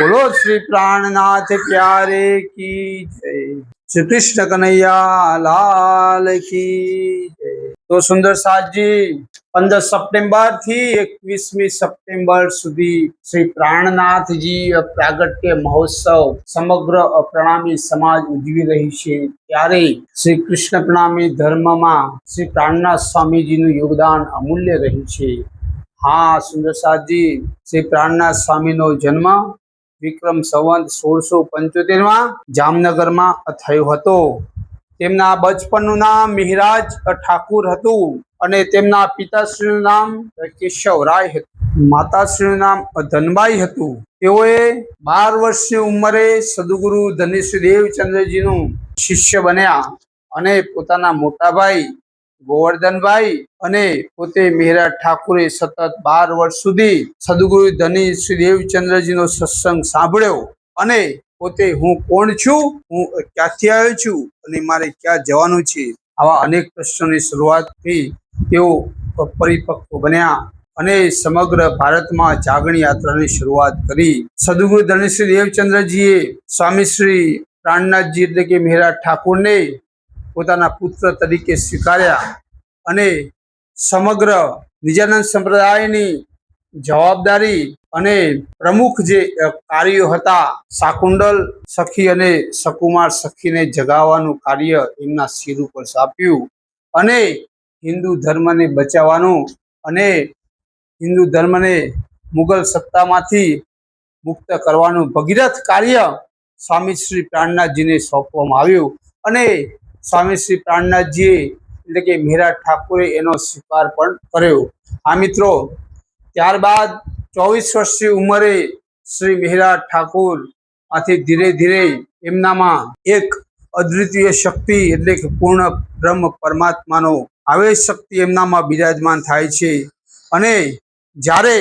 બોલો શ્રી પ્રાણનાથ પ્યારે કી જય. શ્રી કૃષ્ણ કનૈયા લાલ કી તો સુંદર સાજી પંદર સપ્ટેમ્બરથી એકવીસમી સપ્ટેમ્બર સુધી શ્રી પ્રાણનાથજી પ્રાગટ્ય મહોત્સવ સમગ્ર પ્રણામી સમાજ ઉજવી રહી છે. ત્યારે શ્રી કૃષ્ણ પ્રણામી ધર્મમાં શ્રી પ્રાણનાથ સ્વામીજીનું યોગદાન અમૂલ્ય રહ્યું છે. હા, સુંદર સાજી શ્રી પ્રાણનાથ સ્વામીનો જન્મ વિક્રમ સંવંત સોળસો પંચોતેરમાં જામનગરમાં થયો હતો. તેમના બચપનનું નામ મિહરાજ ઠાકુર હતું અને તેમના પિતાશ્રીનું નામ કેશવરાય હતું. માતાશ્રીનું નામ ધનબાઈ હતું. તેઓએ બાર વર્ષની ઉંમરે સદગુરુ ધનેશ દેવચંદ્રજીનું શિષ્ય બન્યા અને પોતાના મોટા ભાઈ ગોવર્ધનભાઈ અને પોતે મેહરા ઠાકુરે સતત બાર વર્ષ સુધી સદગુરુ ધની શ્રી દેવચંદ્રજીનો સત્સંગ સાંભળ્યો અને પોતે હું કોણ છું? હું ક્યાંથી આવ્યો છું? અને મારે ક્યાં જવાનું છે? આવા અનેક પ્રશ્નોની શરૂઆતથી તેઓ પરિપક્વ બન્યા અને સમગ્ર ભારતમાં જાગણી યાત્રાની શરૂઆત કરી. સદગુરુ ધનશ્રી દેવચંદ્રજીએ સ્વામી શ્રી પ્રાણનાથજી એટલે કે મિહિરાજ ઠાકુરને પોતાના પુત્ર તરીકે સ્વીકાર્યા અને સમગ્ર નિજાનંદ સંપ્રદાયની જવાબદારી અને પ્રમુખ જે કાર્યો હતા, શાકુંડલ સખી અને સકુમાર સખીને જગાવવાનું કાર્ય એમના શિર ઉપર સાપ્યું અને હિન્દુ ધર્મને બચાવવાનું અને હિન્દુ ધર્મને મુગલ સત્તામાંથી મુક્ત કરવાનું ભગીરથ કાર્ય સ્વામી શ્રી પ્રાણનાથજીને સોંપવામાં આવ્યું અને સ્વામી શ્રી પ્રાણનાથજીએ એટલે કે મીરા ઠાકુરે એનો સ્વીકાર પણ કર્યો. આ મિત્રો, ત્યારબાદ ચોવીસ વર્ષની ઉંમરે શ્રી મિહિરાજ ઠાકુર આથી ધીરે ધીરે એમનામાં એક અદ્વિતીય શક્તિ એટલે કે પૂર્ણ બ્રહ્મ પરમાત્માનો આવેશ શક્તિ એમનામાં બિરાજમાન થાય છે. અને જ્યારે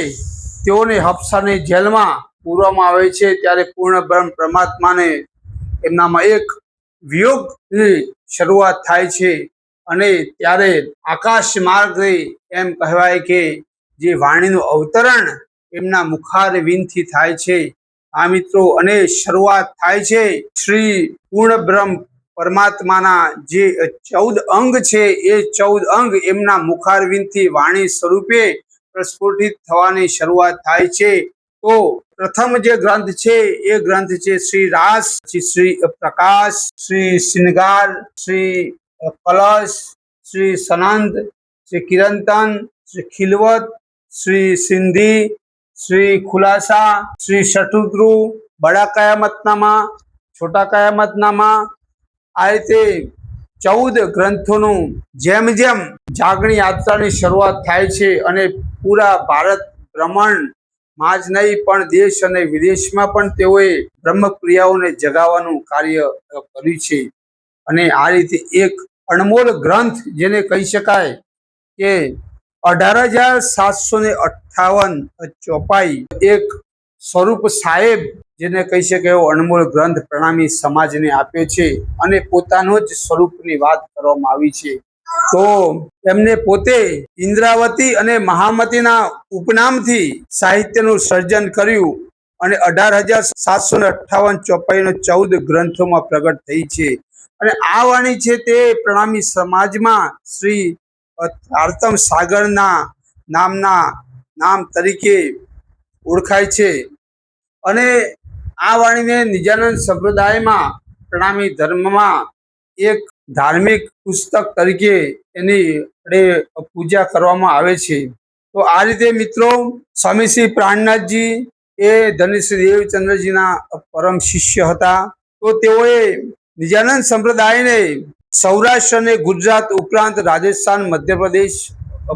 તેઓને હફસાની જેલમાં પૂરવામાં આવે છે, ત્યારે પૂર્ણ બ્રહ્મ પરમાત્માને એમનામાં એક વિયોગની શરૂઆત થાય છે અને ત્યારે આકાશ માર્ગે એમ કહેવાય કે જે વાણીનું અવતરણ એમના મુખારવિંદથી થાય છે. આ મિત્રો, અને શરૂઆત થાય છે શ્રી પૂર્ણ બ્રહ્મ પરમાત્માના જે ચૌદ અંગ છે, એ ચૌદ અંગ એમના મુખારવિંદથી વાણી સ્વરૂપે પ્રસ્ફુટિત થવાની શરૂઆત થાય છે. તો પ્રથમ જે ગ્રંથ છે, એ ગ્રંથ છે શ્રી રાસ શ્રી પ્રકાશ, શ્રી શિનગાર શ્રી કલશ, શ્રી સનંદ, શ્રી કિરંતન શ્રી ખિલવત, શ્રી સિંધી, શ્રી ખુલાસા, શ્રી શટુદ્રુ બડા કયામતનામા છોટા કયામતનામા આ રીતે ચૌદ ગ્રંથોનું જેમ જેમ જાગણી યાત્રાની શરૂઆત થાય છે અને પૂરા ભારત ભ્રમણ માં જ નહીં, પણ દેશ અને વિદેશમાં પણ તેઓએ બ્રહ્મક્રિયાઓને જગાવવાનું કાર્ય કર્યું છે. અને આ રીતે એક અણમોલ ગ્રંથ જેને કહી શકાય કે અઢાર હજાર સાતસો ને અઠ્ઠાવન ચોપાઈ એક સ્વરૂપ સાહેબ જેને કહી શકાય એવો અણમોલ ગ્રંથ પ્રણામી સમાજને આપ્યો છે અને પોતાનો જ સ્વરૂપની વાત કરવામાં આવી છે. તો એમને પોતે ઇન્દ્રાવતી અને મહામતીના ઉપનામથી સાહિત્યનું સર્જન કર્યું અને અઢાર હજાર સાતસો ને અઠાવન ચોપાઈનો ચૌદ ગ્રંથોમાં પ્રગટ થઈ છે. અને આ વાણી છે તે પ્રણામી સમાજમાં શ્રી આર્તમ સાગરના નામના નામ તરીકે ઓળખાય છે. અને આ વાણીને નિજાનંદ સંપ્રદાયમાં પ્રણામી ધર્મમાં એક ધાર્મિક પુસ્તક તરીકે એની પૂજા કરવામાં આવે છે. તો આ રીતે મિત્રો સ્વામી શ્રી પ્રાણનાથજી એ ધનેશ્રી દેવચંદ્રજીના પરમ શિષ્ય હતા. તો તેઓએ નિજાનંદ સંપ્રદાયને સૌરાષ્ટ્ર અને ગુજરાત ઉપરાંત રાજસ્થાન, મધ્યપ્રદેશ,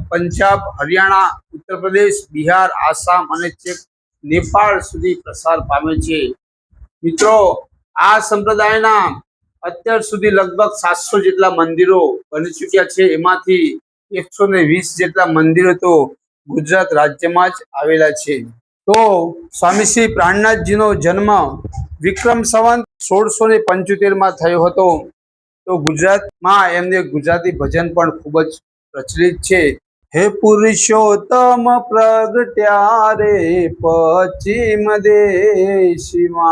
પંજાબ, હરિયાણા ઉત્તર પ્રદેશ બિહાર, આસામ અને ચેક નેપાળ સુધી પ્રસાર પામે છે. મિત્રો, આ સંપ્રદાયના અત્યાર સુધી લગભગ સાતસો જેટલા મંદિરો બની ચૂક્યા છે. એમાંથી એકસો ને વીસ જેટલા મંદિરો તો ગુજરાત રાજ્યમાં જ આવેલા છે. તો સ્વામી શ્રી પ્રાણનાથજીનો જન્મ વિક્રમ સંવંત સોળસો ને પંચોતેરમાં થયો હતો. તો ગુજરાતમાં એમને ગુજરાતી ભજન પણ ખૂબ જ પ્રચલિત છે. હે પુરુષોત્તમ પ્રગટ્યા રે પશ્ચિમ દેશમાં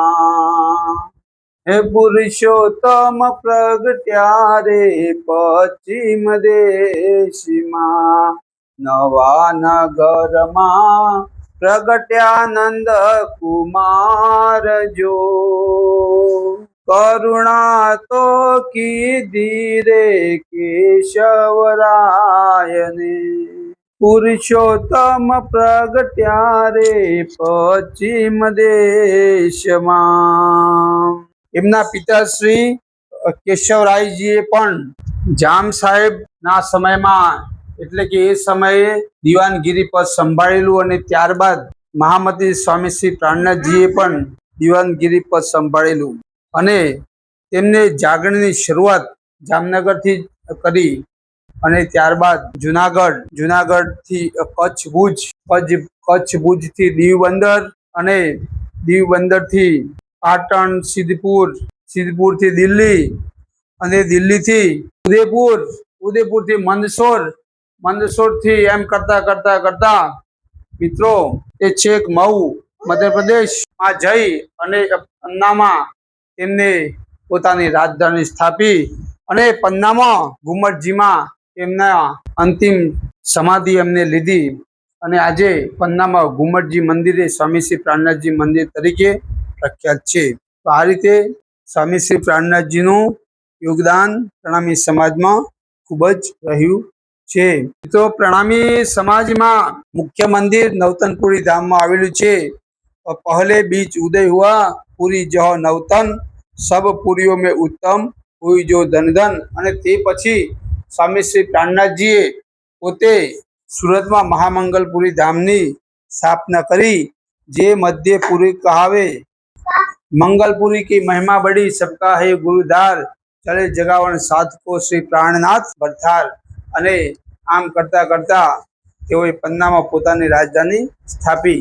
હે પુરુષોત્તમ પ્રગટ્યા રે પશ્ચિમ દેશમાં નવા નગરમાં પ્રગટ્યાનંદ કુમાર જો. કરુણા તો કીધી રે કેશવરાયને. પુરુષોત્તમ પ્રગટ્યા રે પશ્ચિમ દેશમાં એમના પિતાશ્રી કેશવરાયજીએ પણ જામ સાહેબ ના સમયમાં, એટલે કે એ સમયે દિવાનગીરી પદ સંભાળેલું અને ત્યારબાદ મહામતી સ્વામી શ્રી પ્રાણનાથજીએ પણ દિવાનગીરી પદ સંભાળેલું. અને તેમને જાગરણની શરૂઆત જામનગરથી કરી અને ત્યારબાદ જુનાગઢ, જુનાગઢથી કચ્છ ભુજ, કચ્છ કચ્છ ભુજથી દીવ બંદર અને દીવ બંદરથી પાટણ, સિદ્ધપુર, સિદ્ધપુરથી દિલ્હી અને દિલ્હીથી ઉદયપુર. ઉદયપુરથી મંદસોર. મંદસોરથી એમ કરતા કરતા કરતા મિત્રો, એ છેક મઉ મધ્યપ્રદેશમાં જઈ અને પન્નામાં તેમને પોતાની રાજધાની સ્થાપી અને પન્નામાં ઘુમટજીમાં તેમના અંતિમ સમાધિ એમને લીધી. અને આજે પન્નામાં ઘુમટજી મંદિરે સ્વામી શ્રી પ્રાણનાથજી મંદિર તરીકે પ્રખ્યાત છે. તો આ રીતે સ્વામી શ્રી પ્રાણનાથજીનું યોગદાન પ્રણામી સમાજમાં ખૂબ જ રહ્યું છે. તો પ્રણામી સમાજમાં મુખ્ય મંદિર નવતનપુરી ધામમાં આવેલું છે. પહેલે બીચ ઉદય હુઆ, પુરી જહ નવતન, સબ પુરીઓ મેં ઉત્તમ હોય જો ધનધન. અને તે પછી સ્વામી શ્રી પ્રાણનાથજીએ પોતે સુરતમાં મહામંગલપુરી ધામની સ્થાપના કરી, જે મધ્ય પુરી કહાવે મંગલપુરી की महिमा बड़ी सबका है गुरुधार ચલે જગાવણ સાધકો શ્રી પ્રાણનાથ ભરથાર અને આમ કરતા કરતા તેઓએ પન્નામાં પોતાની રાજધાની સ્થાપી